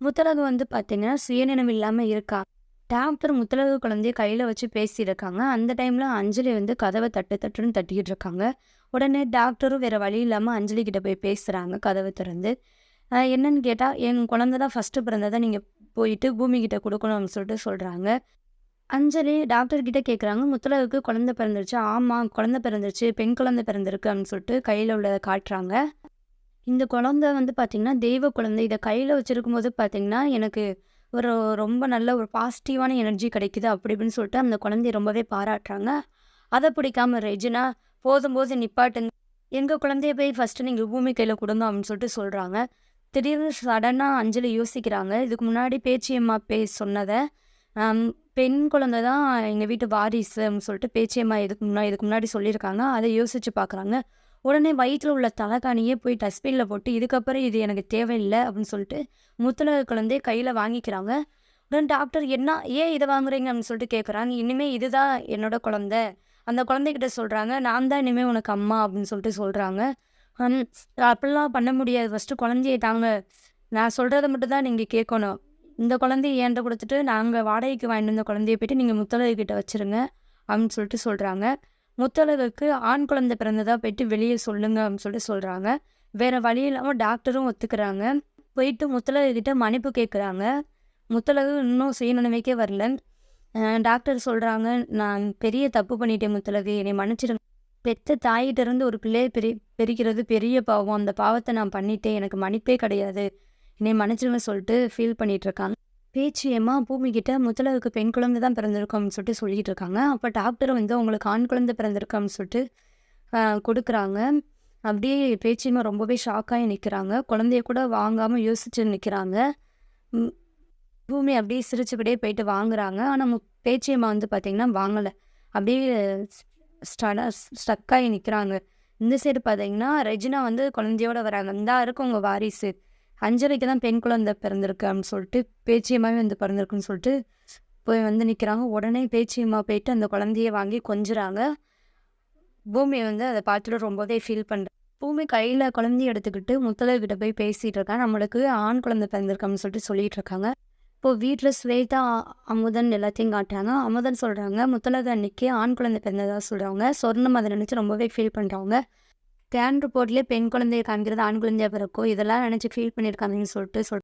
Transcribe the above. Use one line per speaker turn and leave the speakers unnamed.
முத்தலகு வந்து பார்த்தீங்கன்னா, சுயநினைவு இல்லாமல் இருக்கா. டாக்டர் முத்தலகு குழந்தைய கையில் வச்சு பேசியிருக்காங்க. அந்த டைமில் அஞ்சலி வந்து கதவை தட்டு தட்டுன்னு தட்டிக்கிட்டு இருக்காங்க. உடனே டாக்டரும் வேறு வழி இல்லாமல் அஞ்சலி கிட்ட போய் பேசுகிறாங்க கதவை திறந்து. என்னன்னு கேட்டால் "என் குழந்த தான் ஃபஸ்ட்டு பிறந்ததை நீங்கள் போயிட்டு பூமி கொடுக்கணும்னு சொல்லிட்டு சொல்கிறாங்க அஞ்சலி டாக்டர் கிட்ட கேட்குறாங்க, முத்தலகுக்கு குழந்தை பிறந்துருச்சு ஆமாம் குழந்தை பிறந்துருச்சு. பெண் குழந்தை பிறந்திருக்கு" அப்படின்னு சொல்லிட்டு கையில் உள்ளதை காட்டுறாங்க. இந்த குழந்தை வந்து பார்த்திங்கன்னா தெய்வ குழந்தை. இதை கையில் வச்சுருக்கும் போது பார்த்திங்கன்னா எனக்கு ஒரு ரொம்ப நல்ல ஒரு பாசிட்டிவான எனர்ஜி கிடைக்குது. அப்படி இப்படின்னு சொல்லிட்டு அந்த குழந்தைய ரொம்பவே பாராட்டுறாங்க. அதை பிடிக்காம ரெஜினா, "போதும் போதும் நிப்பாட்டுங்க. எங்கள் குழந்தைய போய் ஃபஸ்ட்டு நீங்கள் பூமி கையில் கொடுங்க அப்படின்னு சொல்லிட்டு சொல்கிறாங்க திடீர்னு சடனாக அஞ்சலி யோசிக்கிறாங்க. இதுக்கு முன்னாடி பேச்சியம்மா பே சொன்னதை "பெண் குழந்தை தான் எங்கள் வீட்டு வாரிசு" அப்படின்னு சொல்லிட்டு பேச்சியம்மா இதுக்கு முன்னா இதுக்கு முன்னாடி சொல்லியிருக்காங்க. அதை யோசித்து பார்க்குறாங்க. உடனே வயிற்றில் உள்ள தலைக்காணியே போய் டஸ்ட்பினில் போட்டு, "இதுக்கப்புறம் இது எனக்கு தேவையில்லை அப்படின்னு சொல்லிட்டு முத்தழகு குழந்தைய கையில் வாங்கிக்கிறாங்க. உடனே டாக்டர், "என்ன ஏன் இதை வாங்குறீங்க?" அப்படின்னு சொல்லிட்டு கேட்குறாங்க. "இனிமே இதுதான் என்னோட குழந்த அந்த குழந்தைகிட்ட சொல்கிறாங்க "நான் தான் இனிமேல் உனக்கு அம்மா" அப்படின்னு சொல்லிட்டு சொல்கிறாங்க "அப்படிலாம் பண்ண முடியாது. ஃபர்ஸ்ட்டு குழந்தைய தாங்க. நான் சொல்கிறத மட்டும் தான் நீங்கள் கேட்கணும். இந்த குழந்தைய ஏன்ட்ட கொடுத்துட்டு நாங்கள் வாடகைக்கு வாங்கிட்டு வந்த குழந்தைய போய்ட்டு நீங்கள் முத்தலகிட்ட வச்சுருங்க" அப்படின்னு சொல்லிட்டு சொல்கிறாங்க முத்தழகுக்கு ஆண் குழந்தை பிறந்ததாக போயிட்டு வெளியே சொல்லுங்க அப்படின்னு சொல்லிட்டு சொல்கிறாங்க வேறு வழி இல்லாமல் டாக்டரும் ஒத்துக்கிறாங்க. போயிட்டு முத்தழகு கிட்ட மன்னிப்பு கேட்குறாங்க. முத்தழகு இன்னும் சுயநினைவுக்கே வரல. டாக்டர் சொல்கிறாங்க "நான் பெரிய தப்பு பண்ணிட்டேன் முத்தழகு. என்னை மன்னிச்சிடுங்க. பெத்த தாயிட்ட இருந்து ஒரு பிள்ளையை பிரி பிரிக்கிறது பெரிய பாவம். அந்த பாவத்தை நான் பண்ணிட்டேன். எனக்கு மன்னிப்பே கிடையாது. என்னை மன்னிச்சிருங்க சொல்லிட்டு ஃபீல் பண்ணிகிட்ருக்காங்க பேச்சியம்மா பூமிக்கிட்ட முதலவுக்கு பெண் குழந்தை தான் பிறந்திருக்கோம்னு சொல்லிட்டு சொல்லிட்டு இருக்காங்க. அப்போ டாக்டர் வந்து, "உங்களுக்கு ஆண் குழந்தை பிறந்திருக்கோம்னு சொல்லிட்டு கொடுக்குறாங்க அப்படியே பேச்சியம்மா ரொம்பவே ஷாக்காகி நிற்கிறாங்க குழந்தைய கூட வாங்காமல் யோசிச்சு நிற்கிறாங்க பூமி அப்படியே சிரிச்சுக்கிட்டே போயிட்டு வாங்குறாங்க. ஆனால் பேச்சியம்மா வந்து பார்த்திங்கன்னா வாங்கலை அப்படியே ஸ்டட ஸ்டக் நிற்கிறாங்க இந்த சைடு பார்த்தீங்கன்னா, ரெஜினா வந்து குழந்தையோட வராங்க. "இந்தா இருக்கும் உங்கள் வாரிசு. அஞ்சரைக்கு தான் பெண் குழந்தை பிறந்திருக்கு" அப்படின்னு சொல்லிட்டு பேச்சியம்மாவே வந்து பிறந்திருக்குன்னு சொல்லிட்டு போய் வந்து நிற்கிறாங்க உடனே பேச்சியம்மா போயிட்டு அந்த குழந்தைய வாங்கி கொஞ்சுறாங்க. பூமி வந்து அதை பார்த்துட்டு ரொம்பவே ஃபீல் பண்ணுறேன் பூமி கையில் குழந்தைய எடுத்துக்கிட்டு முத்தழகு போய் பேசிகிட்டு இருக்கா. "நம்மளுக்கு ஆண் குழந்தை பிறந்திருக்கோம்னு சொல்லிட்டு சொல்லிட்டு இருக்காங்க. இப்போ வீட்டில் ஸ்வேதா, அமுதன் எல்லாத்தையும் காட்டுறாங்க. அமுதன் சொல்கிறாங்க முத்தழகு அன்னைக்கு ஆண் குழந்தை பிறந்ததாக சொல்கிறாங்க சொர்ணம் அதை நினச்சி ரொம்பவே ஃபீல் பண்ணுறவங்க ஸ்கேன் ரிப்போர்ட்லேயே பெண் குழந்தைய காமிக்கிறது ஆண் குழந்தையாக பிறக்கும். இதெல்லாம் நினச்சி ஃபீல் பண்ணியிருக்காங்கன்னு சொல்லிட்டு சொல்